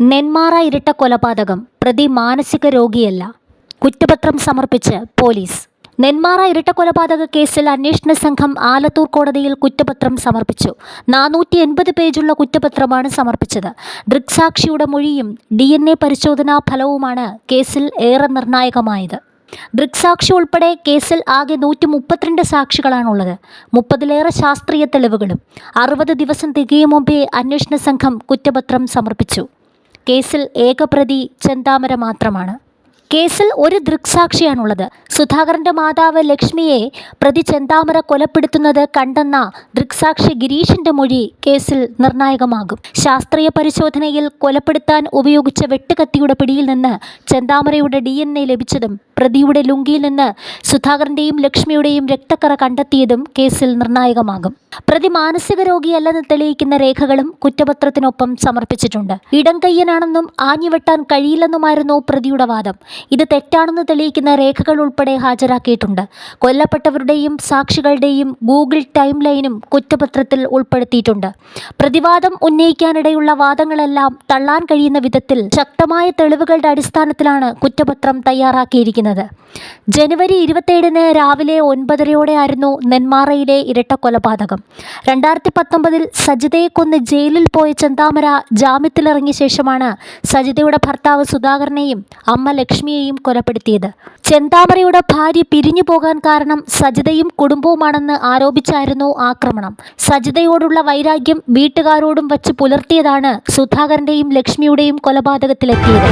നെന്മാറ ഇരട്ട കൊലപാതകം പ്രതി മാനസിക രോഗിയല്ല. കുറ്റപത്രം സമർപ്പിച്ച് പോലീസ്. നെന്മാറ ഇരട്ട കൊലപാതക കേസിൽ അന്വേഷണ സംഘം ആലത്തൂർ കോടതിയിൽ കുറ്റപത്രം സമർപ്പിച്ചു. നാനൂറ്റി എൺപത് പേജുള്ള കുറ്റപത്രമാണ് സമർപ്പിച്ചത്. ദൃക്സാക്ഷിയുടെ മൊഴിയും ഡി എൻ എ പരിശോധനാ ഫലവുമാണ് കേസിൽ ഏറെ നിർണായകമായത്. ദൃക്സാക്ഷി ഉൾപ്പെടെ കേസിൽ ആകെ നൂറ്റി മുപ്പത്തിരണ്ട് സാക്ഷികളാണുള്ളത്. മുപ്പതിലേറെ ശാസ്ത്രീയ തെളിവുകളും. അറുപത് ദിവസം തികയും മുമ്പേ അന്വേഷണ സംഘം കുറ്റപത്രം സമർപ്പിച്ചു. കേസിൽ ഏകപ്രതി ചെന്താമര മാത്രമാണ്. കേസിൽ ഒരു ദൃക്സാക്ഷിയാണുള്ളത്. സുധാകരന്റെ മാതാവ് ലക്ഷ്മിയെ പ്രതി ചെന്താമര കൊലപ്പെടുത്തുന്നത് കണ്ടെന്ന ദൃക്സാക്ഷി ഗിരീഷിന്റെ മൊഴി കേസിൽ നിർണായകമാകും. ശാസ്ത്രീയ പരിശോധനയിൽ കൊലപ്പെടുത്താൻ ഉപയോഗിച്ച വെട്ടുകത്തിയുടെ പിടിയിൽ നിന്ന് ചെന്താമരയുടെ ഡി ലഭിച്ചതും പ്രതിയുടെ ലുങ്കിയിൽ നിന്ന് സുധാകരന്റെയും ലക്ഷ്മിയുടെയും രക്തക്കറ കണ്ടെത്തിയതും കേസിൽ നിർണായകമാകും. പ്രതി മാനസിക രോഗിയല്ലെന്ന് തെളിയിക്കുന്ന രേഖകളും കുറ്റപത്രത്തിനൊപ്പം സമർപ്പിച്ചിട്ടുണ്ട്. ഇടം കയ്യനാണെന്നും ആഞ്ഞുവെട്ടാൻ കഴിയില്ലെന്നുമായിരുന്നു പ്രതിയുടെ വാദം. ഇത് തെറ്റാണെന്ന് തെളിയിക്കുന്ന രേഖകൾ ഉൾപ്പെടെ ഹാജരാക്കിയിട്ടുണ്ട്. കൊല്ലപ്പെട്ടവരുടെയും സാക്ഷികളുടെയും ഗൂഗിൾ ടൈം ലൈനും കുറ്റപത്രത്തിൽ ഉൾപ്പെടുത്തിയിട്ടുണ്ട്. പ്രതിവാദം ഉന്നയിക്കാനിടയുള്ള വാദങ്ങളെല്ലാം തള്ളാൻ കഴിയുന്ന വിധത്തിൽ ശക്തമായ തെളിവുകളുടെ അടിസ്ഥാനത്തിലാണ് കുറ്റപത്രം തയ്യാറാക്കിയിരിക്കുന്നത്. ജനുവരി ഇരുപത്തേഴിന് രാവിലെ ഒൻപതരയോടെയായിരുന്നു നെന്മാറയിലെ ഇരട്ട കൊലപാതകം. രണ്ടായിരത്തി പത്തൊമ്പതിൽ സജിതയെ കൊന്ന് ജയിലിൽ പോയ ചന്താമര ജാമ്യത്തിലിറങ്ങിയ ശേഷമാണ് സജിതയുടെ ഭർത്താവ് സുധാകരനെയും അമ്മ ലക്ഷ്മിയെയും കൊലപ്പെടുത്തിയത്. ചന്താമരയുടെ ഭാര്യ പിരിഞ്ഞു പോകാൻ കാരണം സജിതയും കുടുംബവുമാണെന്ന് ആരോപിച്ചായിരുന്നു ആക്രമണം. സജിതയോടുള്ള വൈരാഗ്യം വീട്ടുകാരോടും വച്ച് പുലർത്തിയതാണ് സുധാകരന്റെയും ലക്ഷ്മിയുടെയും കൊലപാതകത്തിലെത്തിയത്.